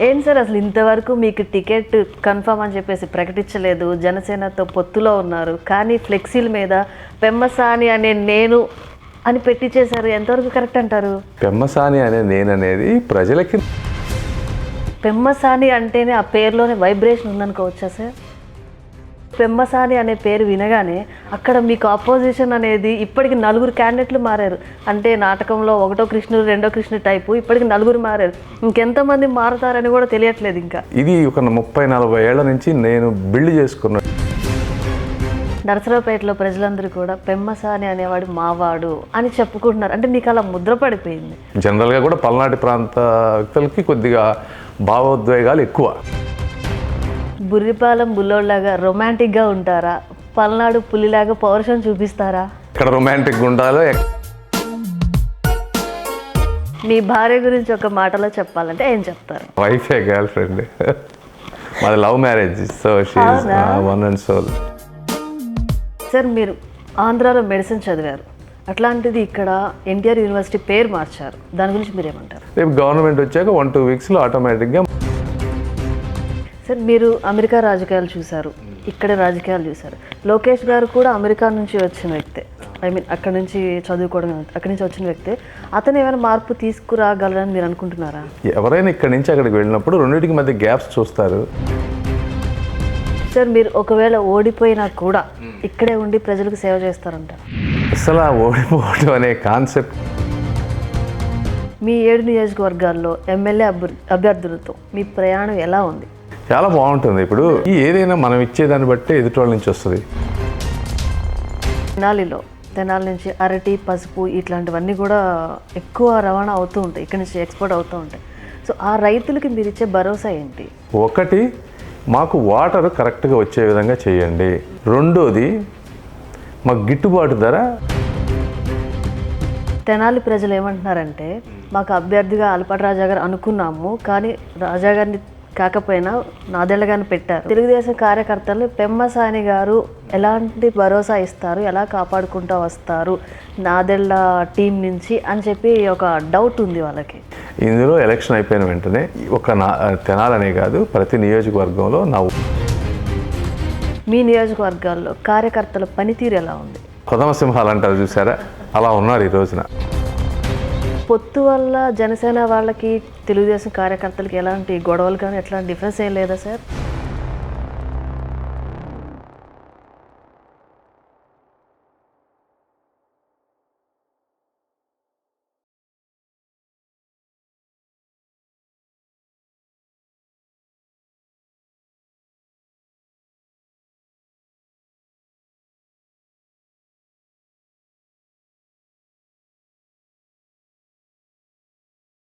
ఏం సార్ అసలు ఇంతవరకు మీకు టికెట్ కన్ఫర్మ్ అని చెప్పేసి ప్రకటించలేదు? జనసేనతో పొత్తులో ఉన్నారు. కానీ ఫ్లెక్సీల మీద పెమ్మసాని అనే నేను అని పెట్టించేశారు ఎంతవరకు కరెక్ట్ అంటారు? పెమ్మసాని అనే నేననేది ప్రజలకి పెమ్మసాని అంటేనే ఆ పేరులోనే వైబ్రేషన్ ఉందనుకోవచ్చా సార్? పెమ్మసాని అనే పేరు వినగానే అక్కడ మీకు ఆపోజిషన్ అనేది ఇప్పటికి నలుగురు క్యాండిడేట్లు మారారు. అంటే నాటకంలో ఒకటో కృష్ణుడు రెండో కృష్ణుడు టైపు ఇప్పటికి నలుగురు మారారు. ఇంకెంతమంది మారుతారని కూడా తెలియట్లేదు ఇంకా. ఇది ఒక ముప్పై నలభై ఏళ్ళ నుంచి నేను బిల్డ్ చేసుకున్న నరసరావుపేటలో ప్రజలందరూ కూడా పెమ్మసాని అనేవాడు మావాడు అని చెప్పుకుంటున్నారు. అంటే నీకు అలా ముద్ర పడిపోయింది. జనరల్గా కూడా పల్నాటి ప్రాంత వ్యక్తులకి కొద్దిగా భావోద్వేగాలు ఎక్కువ. బుర్రిపాలెం బుల్లోళ్ళలాగా రొమాంటిక్గా ఉంటారా? పల్నాడు పులిలాగా పౌరుషం చూపిస్తారా? ఎక్కడ రొమాంటిక్ ఉండాలో మీ భార్య గురించి ఒక మాటలో చెప్పాలంటే ఏం చెప్తారు? వైఫే గర్ల్ ఫ్రెండ్. మాది love marriage so? One and soul sir మీరు ఆంధ్రాలో మెడిసిన్ చదివారు. అట్లాంటిది ఇక్కడ ఎన్టీఆర్ యూనివర్సిటీ పేరు మార్చారు. దాని గురించి మీరు ఏమంటారు రేపు గవర్నమెంట్ వచ్చాక వన్ టూ వీక్స్లో ఆటోమేటిక్గా సార్ మీరు అమెరికా రాజకీయాలు చూశారు. ఇక్కడ రాజకీయాలు చూశారు. లోకేష్ గారు కూడా అమెరికా నుంచి వచ్చిన వ్యక్తే. ఐ మీన్ అక్కడ నుంచి చదువుకోవడం అక్కడి నుంచి వచ్చిన వ్యక్తే. అతను ఏమైనా మార్పు తీసుకురాగలరని మీరు అనుకుంటున్నారా? ఎవరైనా ఇక్కడి నుంచి అక్కడికి వెళ్ళినప్పుడు రెండింటికి మధ్య గ్యాప్స్ చూస్తారు. సార్ మీరు ఒకవేళ ఓడిపోయినా కూడా ఇక్కడే ఉండి ప్రజలకు సేవ చేస్తారంటారు అసలు ఆ ఓడిపోవడం అనే కాన్సెప్ట్ మీ ఏడు నియోజకవర్గాల్లో ఎమ్మెల్యే అభ్యర్ అభ్యర్థులతో మీ ప్రయాణం ఎలా ఉంది? చాలా బాగుంటుంది. ఇప్పుడు ఈ ఏదైనా మనం ఇచ్చేదాన్ని బట్టే ఎదుటి వాళ్ళ నుంచి వస్తుంది. తెనాలిలో తెనాలి నుంచి అరటి పసుపు ఇట్లాంటివన్నీ కూడా ఎక్కువ రవాణా అవుతూ ఉంటాయి. ఇక్కడ నుంచి ఎక్స్పోర్ట్ అవుతూ ఉంటాయి. సో ఆ రైతులకి మీరు ఇచ్చే భరోసా ఏంటి? ఒకటి మాకు వాటర్ కరెక్ట్గా వచ్చే విధంగా చేయండి. రెండోది మాకు గిట్టుబాటు ధర తెనాలి ప్రజలు ఏమంటున్నారంటే మాకు అభ్యర్థిగా అల్పాటి రాజా గారు అనుకున్నాము కానీ రాజా గారిని కాకపోయినా నాదెళ్ళ గారిని పెట్టారు. తెలుగుదేశం కార్యకర్తలు పెమ్మసాని గారు ఎలాంటి భరోసా ఇస్తారు? ఎలా కాపాడుకుంటూ వస్తారు? నాదెళ్ళ టీం నుంచి అని చెప్పి ఒక డౌట్ ఉంది వాళ్ళకి. ఇందులో ఎలక్షన్ అయిపోయిన వెంటనే ఒక నా తెనాలనే కాదు ప్రతి నియోజకవర్గంలో నా మీ నియోజకవర్గాల్లో కార్యకర్తల పనితీరు ఎలా ఉంది? కొదమ సింహాలు అంటారు చూసారా? అలా ఉన్నారు ఈ రోజున. పొత్తు వల్ల జనసేన వాళ్ళకి తెలుగుదేశం కార్యకర్తలకి ఎలాంటి గొడవలు కానీ ఎట్లాంటి డిఫరెన్స్ ఏం లేదా సార్